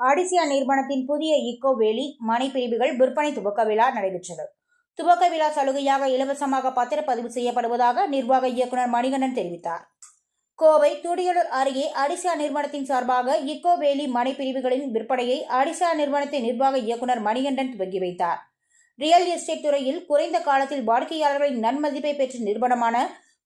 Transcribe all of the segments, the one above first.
ஆடிசியா நிறுவனத்தின் புதிய இக்கோ வேலி மனை பிரிவுகள் விற்பனை துவக்க விழா நடைபெற்றது. துவக்க விழா சலுகையாக இலவசமாக பத்திரப்பதிவு செய்யப்படுவதாக நிர்வாக இயக்குனர் மணிகண்டன் தெரிவித்தார். கோவை துடியலூர் அருகே அடிசா நிறுவனத்தின் சார்பாக இக்கோ வேலி மனை பிரிவுகளின் விற்பனையை அடிசா நிறுவனத்தின் நிர்வாக இயக்குனர் மணிகண்டன் துவங்கி வைத்தார். ரியல் எஸ்டேட் துறையில் குறைந்த காலத்தில் வாடிக்கையாளர்களின் நன்மதிப்பை பெற்ற நிறுவனமான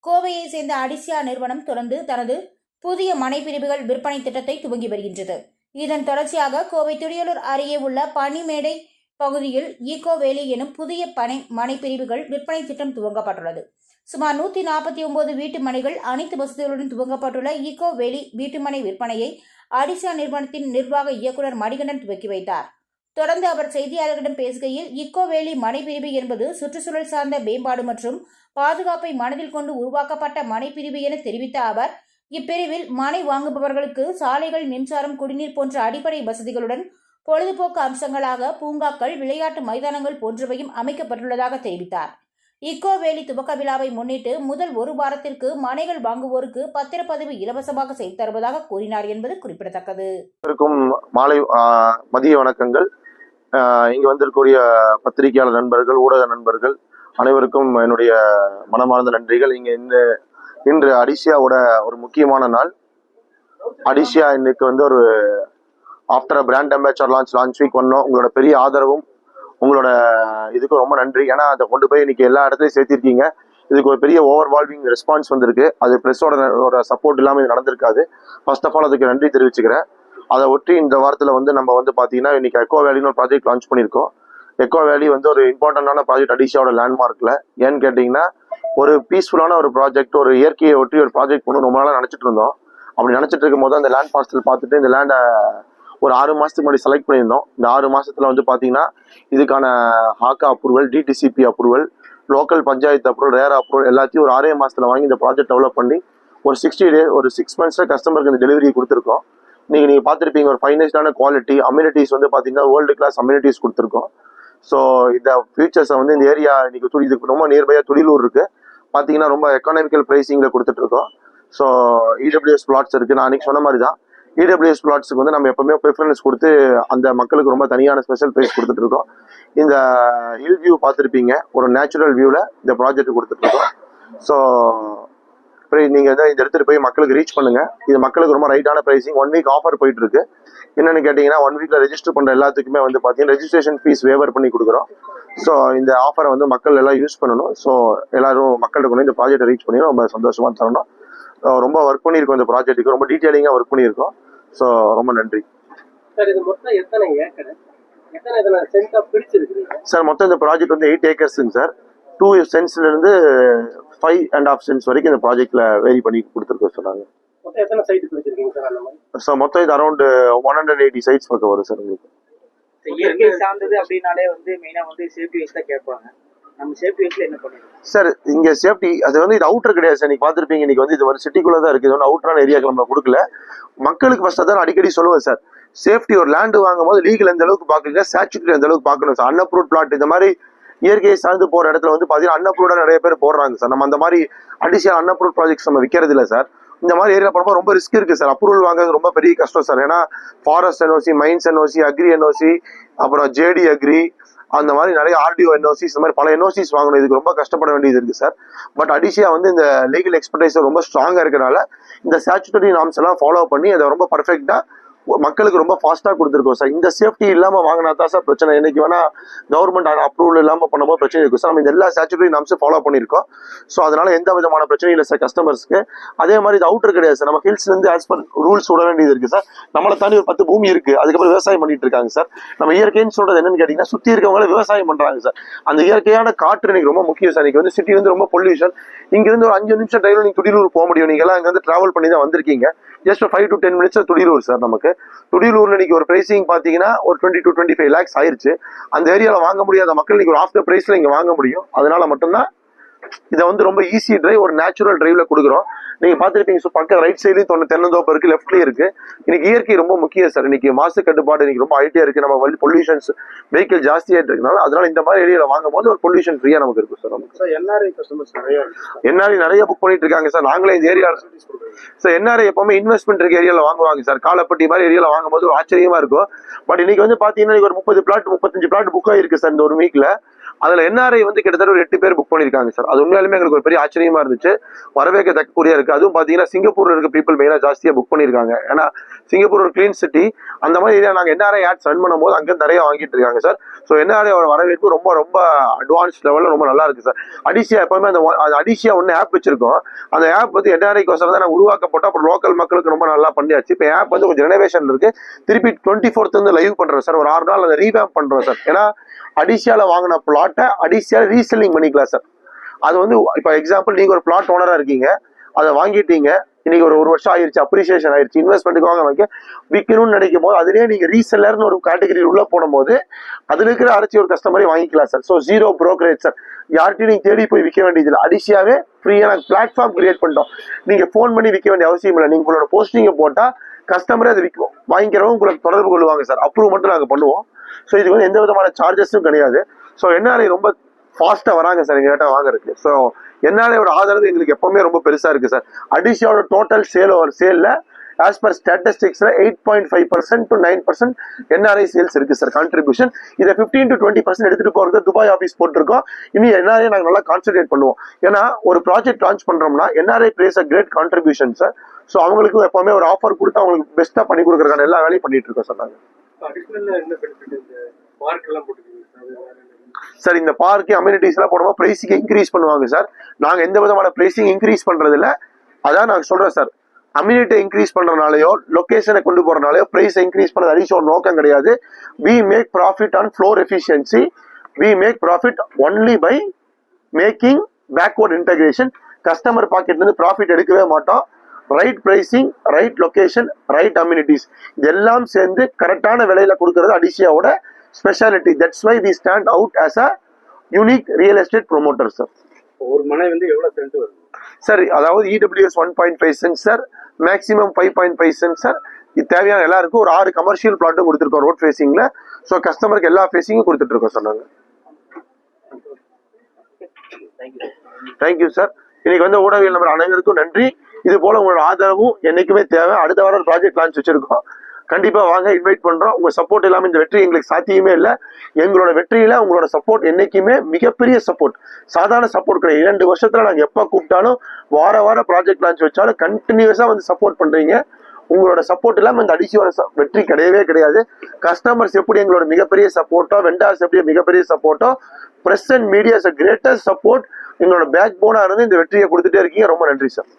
கோவையை சேர்ந்த அடிசியா நிறுவனம் தொடர்ந்து தனது புதிய மனை பிரிவுகள் விற்பனை திட்டத்தை துவங்கி வருகின்றது. இதன் தொடர்ச்சியாக கோவை துடியலூர் அருகே உள்ள பனிமேடை பகுதியில் ஈகோ வேலி எனும் புதிய பனை மனை பிரிவுகள் விற்பனை திட்டம் துவங்கப்பட்டுள்ளது. சுமார் நூற்றி நாற்பத்தி ஒன்பது வீட்டு மனைகள் அனைத்து வசதிகளுடன் துவங்கப்பட்டுள்ள ஈகோ வேலி வீட்டுமனை விற்பனையை அடிசா நிறுவனத்தின் நிர்வாக இயக்குனர் மணிகண்டன் துவக்கி வைத்தார். தொடர்ந்து அவர் செய்தியாளர்களிடம் பேசுகையில் இக்கோ வேலி மனைப்பிரிவு என்பது சுற்றுச்சூழல் சார்ந்த மேம்பாடு மற்றும் பாதுகாப்பை மனதில் கொண்டு உருவாக்கப்பட்ட மனைப்பிரிவு என தெரிவித்த அவர் இப்பிரிவில் மனை வாங்குபவர்களுக்கு சாலைகள் மின்சாரம் குடிநீர் போன்ற அடிப்படை வசதிகளுடன் பொழுதுபோக்கு அம்சங்களாக பூங்காக்கள் விளையாட்டு மைதானங்கள் போன்றவையும் அமைக்கப்பட்டுள்ளதாக தெரிவித்தார். இக்கோ வேலி துவக்க விழாவை முன்னிட்டு முதல் ஒரு வாரத்திற்கு மனைகள் வாங்குவோருக்கு பத்திரப்பதிவு இலவசமாக செய்து தருவதாக கூறினார் என்பது குறிப்பிடத்தக்கது. இருக்கும் மாலை மதிய வணக்கங்கள். இங்கு வந்திருக்கக்கூடிய பத்திரிகையாளர் நண்பர்கள் ஊடக நண்பர்கள் அனைவருக்கும் என்னுடைய மனமார்ந்த நன்றிகள். இங்கே இந்த இன்று அடிசியாவோட ஒரு முக்கியமான நாள். அடிசியா இன்னைக்கு வந்து ஒரு after brand ambassador launch launch week பண்ணோம் உங்களோட பெரிய ஆதரவும் உங்களோட இதுக்கு ரொம்ப நன்றி. ஏன்னா அதை கொண்டு போய் இன்னைக்கு எல்லா இடத்துலையும் சேர்த்திருக்கீங்க. இதுக்கு ஒரு பெரிய ஓவர் வால்விங் ரெஸ்பான்ஸ் வந்திருக்கு. அது ப்ரெஸ்ஸோட சப்போர்ட் இல்லாமல் இது நடந்திருக்காது. ஃபர்ஸ்ட் ஆஃப் ஆல் அதுக்கு நன்றி தெரிவிச்சுக்கிறேன். அதை ஒட்டி இந்த வாரத்தில் வந்து நம்ம வந்து பார்த்தீங்கன்னா இன்னைக்கு எக்கோ வேலின்னு ஒரு ப்ராஜெக்ட் லான்ச் பண்ணியிருக்கோம். எக்கோ வேலி வந்து ஒரு இம்பார்ட்டண்டான ப்ராஜெக்ட் அடிஷாவோட லேண்ட்மார்க்கில் ஏன்னு கேட்டிங்கன்னா ஒரு பீஸ்ஃபுல்லான ஒரு ப்ராஜெக்ட் ஒரு இயற்கையை ஒட்டி ஒரு ப்ராஜெக்ட் பண்ணணும் ரொம்ப நாளாக நினச்சிட்டு இருந்தோம். அப்படி நினச்சிட்டு இருக்கும் போது அந்த லேண்ட் பார்சல் பார்த்துட்டு இந்த லேண்டை ஒரு ஆறு மாதத்துக்கு முன்னாடி செலக்ட் பண்ணியிருந்தோம். இந்த ஆறு மாதத்தில் வந்து பார்த்தீங்கன்னா இதுக்கான Hakka approval DTCP approval local panchayat approval RERA approval எல்லாத்தையும் ஒரு ஆறே மாதத்தில் வாங்கி இந்த ப்ராஜெக்ட் டெவலப் பண்ணி ஒரு சிக்ஸ்டி டே ஒரு சிக்ஸ் மந்த்ஸில் கஸ்டமருக்கு இந்த டெலிவரி கொடுத்துருக்கோம். நீங்கள் நீங்கள் பார்த்துருப்பீங்க ஒரு ஃபைனஸ்டான குவாலிட்டி அம்யூனிட்டிஸ் வந்து பார்த்தீங்கன்னா வேர்ல்டு கிளாஸ் அம்யூனிட்டிஸ் கொடுத்துருக்கோம். ஸோ இந்த ஃபியூச்சர்ஸை வந்து இந்த ஏரியா இன்னைக்கு துடி இதுக்கு ரொம்ப நியர்பையாக துடிலூர் இருக்குது பார்த்தீங்கன்னா ரொம்ப எக்கனாமிக்கல் ப்ரைஸிங்கில் கொடுத்துட்ருக்கோம். ஸோ இடபிள்யூஎஸ் பிளாட்ஸ் இருக்குது நான் அன்றைக்கி சொன்ன மாதிரி தான் இடபிள்யூஎஸ் பிளாட்ஸுக்கு வந்து நம்ம எப்பவுமே ப்ரிஃபரன்ஸ் கொடுத்து அந்த மக்களுக்கு ரொம்ப தனியான ஸ்பெஷல் ப்ரைஸ் கொடுத்துட்ருக்கோம். இந்த ஹில் வியூ பார்த்துருப்பீங்க. ஒரு நேச்சுரல் வியூவில் இந்த ப்ராஜெக்ட் கொடுத்துட்ருக்கோம். ஸோ ஸோ நீங்கள் வந்து இந்த இடத்துல போய் மக்களுக்கு ரீச் பண்ணுங்கள் இது மக்களுக்கு ரொம்ப ரைட்டான ப்ரைஸிங் ஒன் வீக் ஆஃபர் போயிட்டுருக்கு என்னென்னு கேட்டிங்கன்னா ஒன் வீக்கில் ரெஜிஸ்டர் பண்ணுற எல்லாத்துக்குமே வந்து பார்த்தீங்கன்னா ரெஜிஸ்ட்ரேஷன் ஃபீஸ் வேவர் பண்ணி கொடுக்குறோம். ஸோ இந்த ஆஃபரை வந்து மக்கள் எல்லாம் யூஸ் பண்ணணும். ஸோ எல்லாரும் மக்கள்கிட்ட கொண்டு இந்த ப்ராஜெக்ட்டை ரீச் பண்ணி ரொம்ப சந்தோஷமா தரணும். ரொம்ப ஒர்க் பண்ணியிருக்கோம் இந்த ப்ராஜெக்ட்டுக்கு ரொம்ப டீட்டெயிலிங்காக ஒர்க் பண்ணியிருக்கோம். ஸோ ரொம்ப நன்றி. சார் மொத்தம் இந்த ப்ராஜெக்ட் வந்து எயிட் ஏக்கர்ஸுங்க சார். டூ சென்ஸ்ல இருந்து ஃபைவ் அண்ட் ஆஃப் சென்ஸ் வரைக்கும் இந்த ப்ராஜெக்ட்ல வேரி பண்ணி கொடுத்துருக்கோம் சொன்னாங்க சார் மொத்தம் இது around one hundred eighty sites பக்கம் வரும் சார் உங்களுக்கு. இயற்கை சார்ந்தது அப்படின்னாலே வந்து மெயினா வந்து சேஃப்டி வைஸ் தான் கேட்பாங்க. நம்ம சேஃப்டி வைஸ்ல என்ன பண்ணுறோம் சார் இங்க சேஃப்டி அது வந்து இது அவுட்டர் கிடையாது சார் நீங்க பார்த்துருப்பீங்க இன்னைக்கு வந்து இது ஒரு சிட்டிக்குள்ள தான் இருக்கு. இது வந்து அவுட்டரான ஏரியாக்கு நம்ம கொடுக்கல. மக்களுக்கு ஃபர்ஸ்ட் தான் அடிக்கடி சொல்லுவேன் சார் சேஃப்டி ஒரு லேண்டு வாங்கும் போது லீகல் எந்த அளவுக்கு பார்க்குறீங்க ஸ்டாச்சுட்டரி எந்த அளவுக்கு பார்க்கணும் சார் அன்அப்ரூவ் பிளாட் இந்த மாதிரி இயற்கையை சார்ந்து போற இடத்துல வந்து பாத்தீங்கன்னா அன்அப்ரூவ்டா நிறைய பேர் போடுறாங்க சார் நம்ம அந்த மாதிரி அடிஷனல் அன்அப்ரூவ் ப்ராஜெக்ட்ஸ் நம்ம விற்கிறது இல்லை சார் இந்த மாதிரி ஏரியா போறப்ப ரொம்ப ரிஸ்க் இருக்குது சார் அப்ரூவல் வாங்குறது ரொம்ப பெரிய கஷ்டம் சார் ஏன்னா forest NOC mines NOC agri NOC அப்புறம் ஜேடி அக்ரி அந்த மாதிரி நிறைய ஆர்டிஓ என்ஓசிஸ் இந்த மாதிரி பல என்ஓசிஸ் வாங்கணும். இதுக்கு ரொம்ப கஷ்டப்பட வேண்டியது இருக்குது சார் பட் அடிஷியா வந்து இந்த லீகல் எக்ஸ்பர்டைஸ் ரொம்ப ஸ்ட்ராங்காக இருக்கிறனால இந்த ஸ்டாச்சுட்டரி நாம்ஸ் எல்லாம் ஃபாலோ பண்ணி அதை ரொம்ப பர்ஃபெக்டாக மக்களுக்கு ரொம்ப ஃபாஸ்ட்டாக கொடுத்துருக்கோம் சார் இந்த சேஃப்டி இல்லாமல் வாங்கினா தான் சார் பிரச்சனை. என்னைக்கு வேணா கவர்மெண்ட் அப்ரூவல் இல்லாமல் பண்ணும்போது பிரச்சனை இருக்கும். சார் நம்ம இந்த எல்லா ஸ்டாச்சுரி நாம்ஸும் ஃபாலோ பண்ணியிருக்கோம். ஸோ அதனால எந்த விதமான பிரச்சனையும் இல்லை சார் கஸ்டமர்ஸ்க்கு அதே மாதிரி இது அவுட்டர் கிடையாது சார் நம்ம ஹில்ஸ்லேருந்து ஆஸ் பர் ரூல்ஸ் விட வேண்டியது இருக்குது சார் நம்மளை தாண்டி ஒரு பத்து பூமி இருக்குது அதுக்கப்புறம் விவசாயம் பண்ணிட்டு இருக்காங்க சார் நம்ம இயற்கைன்னு சொல்றது என்னன்னு கேட்டிங்கன்னா சுற்றி இருக்கவங்களே விவசாயம் பண்ணுறாங்க சார் அந்த இயற்கையான காற்று இன்னைக்கு ரொம்ப முக்கியம் சார் இன்னைக்கு வந்து சிட்டி வந்து ரொம்ப பொல்யூஷன் இங்கேருந்து ஒரு அஞ்சு நிமிஷம் டிரைவர் நீங்கள் துடிலூர் போக முடியும். நீங்கள் எல்லாம் இங்க வந்து ட்ராவல் பண்ணி தான் வந்திருக்கீங்க. Just five to ten minutes Thudiyalur sir நமக்கு. துடிலூர்ல இன்னைக்கு ஒரு பிரைசிங் பாத்தீங்கன்னா ஒரு twenty to twenty five lakhs ஆயிருச்சு. அந்த ஏரியாவில் வாங்க முடியாத மக்கள் இன்னைக்கு ஒரு ஆஃப் த பிரைஸ்ல இங்க வாங்க முடியும். அதனால மட்டும்தான் இதை வந்து ரொம்ப ஈஸி டிரைவ் ஒரு நேச்சுரல் டிரைவ்ல கொடுக்குறோம். நீங்க பார்த்துருப்பீங்க ஸோ பக்கம் ரைட் சைட்லயும் தொண்ணூறு தென்னந்தோப்பு இருக்கு லெஃப்ட்லயும் இருக்கு. இன்னைக்கு இயற்கை ரொம்ப முக்கியம் சார் இன்னைக்கு மாசு கட்டுப்பாடு இன்னைக்கு ரொம்ப ஹைட்டியா இருக்கு. நம்ம வந்து பொல்யூஷன்ஸ் வெஹிக்கிள் ஜாஸ்தியாயிட்டு இருக்கனால அதனால இந்த மாதிரி ஏரியால வாங்கும் போது ஒரு பொல்யூஷன் ஃப்ரீயா நமக்கு இருக்கும் சார் நமக்கு. என்ஆர்ஐ கஸ்டமர்ஸ் நிறைய என்ஆர்ஐ நிறைய புக் பண்ணிட்டு இருக்காங்க சார் நாங்களே இந்த ஏரியா சார் என்ஆர்ஐ எப்பவுமே இன்வெஸ்ட்மெண்ட் இருக்க ஏரியால வாங்குவாங்க சார் காலப்பட்டி மாதிரி ஏரியால வாங்கும்போது ஒரு ஆச்சரியமா இருக்கும். பட் இன்னைக்கு வந்து பாத்தீங்கன்னா ஒரு முப்பது பிளாட் முப்பத்தஞ்சு பிளாட் புக் ஆயிருக்கு சார் இந்த ஒரு வீக்ல அதுல என்ஆர்ஐ வந்து கிட்டத்தட்ட ஒரு எட்டு பேர் புக் பண்ணியிருக்காங்க சார் அது உண்மையாலுமே எங்களுக்கு ஒரு பெரிய ஆச்சரியமா இருந்துச்சு. வரவேற்கத்தக்கக்கூடிய இருக்கு. அதுவும் பாத்தீங்கன்னா சிங்கப்பூர்ல இருக்க பீப்புள் மெயினா ஜாஸ்தியா புக் பண்ணியிருக்காங்க. ஏன்னா சிங்கப்பூர் ஒரு கிளீன் சிட்டி அந்த மாதிரி ஏரியா நாங்க என்ஆர்ஐ ஆட்ஸ் ரன் பண்ணும்போது அங்கே நிறைய வாங்கிட்டு இருக்காங்க சார் ஸோ என்ஆர்ஐ வரவேற்பு ரொம்ப ரொம்ப அட்வான்ஸ் லெவல்ல ரொம்ப நல்லா இருக்கு சார் அடிசியா எப்பவுமே அந்த அந்த அடிசியா ஒன்று ஆப் வச்சிருக்கோம். அந்த ஆப் வந்து என்ஆர்ஐக்கோசரம் தான் நாங்கள் உருவாக்கப்பட்டோம். அப்புறம் லோக்கல் மக்களுக்கு ரொம்ப நல்லா பண்ணியாச்சு. இப்போ ஆப் வந்து கொஞ்சம் ரெனோவேஷன் இருக்கு. திருப்பி டுவெண்ட்டி ஃபோர்த் வந்து லைவ் பண்றோம் சார் ஒரு ஆறு நாள் அதை ரீவேம் பண்றோம் சார் ஏன்னா அடிசியால வாங்கின பிளாட்டை அடிசியால ரீசெல்லிங் பண்ணிக்கலாம் சார் அது வந்து இப்போ எக்ஸாம்பிள் நீங்க ஒரு பிளாட் ஓனரா இருக்கீங்க. அதை வாங்கிட்டீங்க. இன்னைக்கு ஒரு ஒரு வருஷம் ஆயிருச்சு அப்ரிசியேஷன் ஆயிருச்சு. இன்வெஸ்ட்மெண்ட்டுக்கு வாங்க வைக்க விற்கணும்னு நினைக்கும் போது அதுலேயே நீங்க ரீசெல்லர்னு ஒரு கேட்டகரி உள்ள போடும்போது அதுல இருக்கிற அரைச்சி ஒரு கஸ்டமரை வாங்கிக்கலாம் sir so zero brokerage sir யார்கிட்டையும் நீங்க தேடி போய் விற்க வேண்டியதில்லை. அடிஷியாவே ஃப்ரீயா நாங்கள் பிளாட்ஃபார்ம் கிரியேட் பண்ணிட்டோம். நீங்க ஃபோன் பண்ணி விற்க வேண்டிய அவசியம் இல்லை. நீங்க உங்களோட போஸ்டிங்கை போட்டால் கஸ்டமரே அதை விற்கும் வாங்கிக்கிறவங்க உங்களுக்கு தொடர்பு கொள்வாங்க சார் அப்ரூவ் மட்டும் நாங்கள் பண்ணுவோம். ஸோ இதுக்கு வந்து எந்த விதமான சார்ஜஸும் கிடையாது. ஸோ என்ஆர்ஐ ரொம்ப ஃபாஸ்ட்டாக வராங்க சார் எங்ககிட்ட வாங்குறதுக்கு. ஸோ என்ஆர்ஐயோட ஆதரவு எங்களுக்கு எப்பவுமே ரொம்ப பெருசாக இருக்குது சார் அடிஷியோட டோட்டல் சேல் ஒரு சேலில் as per ஸ்டாட்டிஸ்டிக்ஸ்ல eight point five percent to nine percent NRI sales இருக்கு சார் கான்ட்ரிபியூஷன் இதை ஃபிஃப்டீன் டு டுவெண்ட்டி பர்சன்ட் எடுத்துட்டு போறது துபாய் ஆஃபீஸ் போட்டிருக்கோம். இனி என்ஆர்ஐ நாங்கள் நல்லா கான்சென்ட்ரேட் பண்ணுவோம். ஏன்னா ஒரு ப்ராஜெக்ட் லான்ச் பண்றோம்னா NRI plays a great contribution sir so அவங்களுக்கு எப்பவுமே ஒரு ஆஃபர் கொடுத்து அவங்களுக்கு பெஸ்ட்டாக பண்ணி கொடுக்குறதுக்கான எல்லா வேலையும் பண்ணிட்டு இருக்கோம் சார் நாங்கள் சார் இந்த பார்க்கு அம்யூனிட்டிஸ் எல்லாம் போடும்போது பிரைசிங் இன்க்ரீஸ் பண்ணுவாங்க சார் நாங்க எந்த விதமான பிரைசிங் இன்க்ரீஸ் பண்றது இல்ல அதான் நாங்க சொல்றோம் சார் அம்யூனிட்டி இன்க்ரீஸ் பண்றதுனாலயோ லொகேஷனை கொண்டு போறதுனாலயோ பிரைஸ் இன்க்ரீஸ் பண்ணது அடிச்சு நோக்கம் கிடையாது. We make profit on floor efficiency we make profit only by making backward integration customer பாக்கெட்ல இருந்து ப்ராஃபிட் எடுக்கவே மாட்டோம். Right pricing right location right amenities இதெல்லாம் சேர்ந்து கரெக்டான விலையில கொடுக்கறது அடிஷியாவோட speciality that's why we stand out as a unique real estate promoter sir ஒரு மனை வந்து எவ்வளவு சென்ட் வருது? சார் அதாவது EWS one point five cents sir maximum five point five cents sir இது தேவையான எல்லாருக்கும் ஒரு ஆறு கமர்ஷியல் பிளாட்டும் கொடுத்துருக்கோம் ரோட் ஃபேஸிங்கில் ஸோ கஸ்டமருக்கு எல்லா ஃபேஸிங்கும் கொடுத்துட்ருக்கோம் சொன்னாங்க தேங்க்யூ சார் இன்னைக்கு வந்து ஊடகவியல் நம்பர் அனைவருக்கும் நன்றி. இது போல உங்களோட ஆதரவும் என்னைக்குமே தேவை. அடுத்த வாரம் ப்ராஜெக்ட் லான்ச் வச்சிருக்கோம். கண்டிப்பாக வாங்க இன்வைட் பண்ணுறோம் உங்கள் சப்போர்ட் இல்லாமல் இந்த வெற்றி எங்களுக்கு சாத்தியமே இல்லை. எங்களோட வெற்றியில் உங்களோட சப்போர்ட் என்றைக்குமே மிகப்பெரிய சப்போர்ட் சாதாரண சப்போர்ட் கிடையாது. இரண்டு வருஷத்தில் நாங்கள் எப்போ கூப்பிட்டாலும் வார வாரம் ப்ராஜெக்ட் லான்ச் வச்சாலும் கண்டினியூஸாக வந்து சப்போர்ட் பண்ணுறீங்க உங்களோட சப்போர்ட் இல்லாமல் இந்த அடிச்சு வர வெற்றி கிடையவே கிடையாது. கஸ்டமர்ஸ் எப்படி எங்களோட மிகப்பெரிய சப்போர்ட்டோ வெண்டார்ஸ் எப்படி மிகப்பெரிய சப்போர்ட்டோ press and medias greatest support எங்களோட பேக் போனாக இருந்து இந்த வெற்றியை கொடுத்துட்டே இருக்கீங்க. ரொம்ப நன்றி சார்